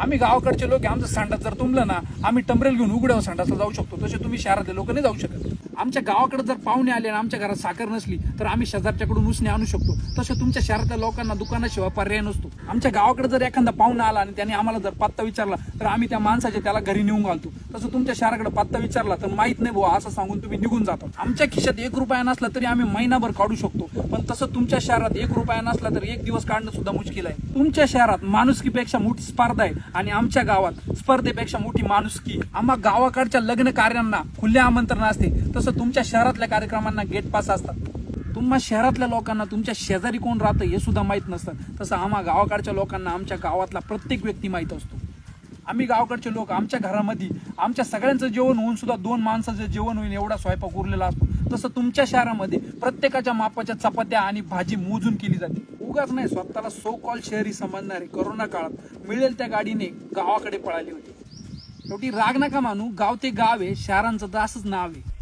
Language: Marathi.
आम्ही गावाकडचे लोक आमचं सांडात जर तुंबलं ना आम्ही टंबरेल घेऊन उघड्यावर संडासला जाऊ शकतो. तसे तुम्ही शहरातले लोक नाही जाऊ शकत. आमच्या गावाकडे जर पाहुणे आले आणि आमच्या घरात साखर नसली तर आम्ही शेजारच्याकडून उसने आणू शकतो. तसे तुमच्या शहरातल्या लोकांना दुकानाशिवाय पर्याय नसतो. आमच्या गावाकडे जर एखादा पाहुणा आला आणि त्याने आम्हाला जर पत्ता विचारला तर आम्ही त्या माणसाच्या त्याला घरी नेऊन घालतो. तसं तुमच्या शहराकडे पत्ता विचारला तर माहीत नाही भाऊ असं सांगून तुम्ही निघून जाता. आमच्या खिशात एक रुपया नसला तरी आम्ही महिनाभर काढू शकतो. पण तसं तुमच्या शहरात एक रुपया नसला तर एक दिवस काढणं सुद्धा मुश्किल आहे. तुमच्या शहरात माणुसकीपेक्षा मोठी स्पर्धा आहे. आणि आमच्या गावात स्पर्धेपेक्षा मोठी माणुसकी आम्हा गावाकडच्या लग्न कार्यांना खुले आमंत्रण असते. तसं तुमच्या शहरातल्या कार्यक्रमांना गेट पास असतात. तुम्हा शहरातल्या लोकांना तुमच्या शेजारी कोण राहतं हे सुद्धा माहीत नसतं. तसं आम्हा गावाकडच्या लोकांना आमच्या गावातला प्रत्येक व्यक्ती माहीत असतो. आम्ही गावाकडचे लोक आमच्या घरामध्ये आमच्या सगळ्यांचं जेवण होऊन सुद्धा दोन माणसाचं जेवण होईल एवढा स्वयंपाक उरलेला असतो. तसं तुमच्या शहरामध्ये प्रत्येकाच्या मापाच्या चपात्या आणि भाजी मोजून केली जाते. उगाच नाही स्वतःला सो कॉल शहरी समजणारे. करोना काळात मिळेल त्या गाडीने गावाकडे पळाली होती. शेवटी राग नका मानू गाव ते गाव आहे शहरांचं तर असंच नाव आहे.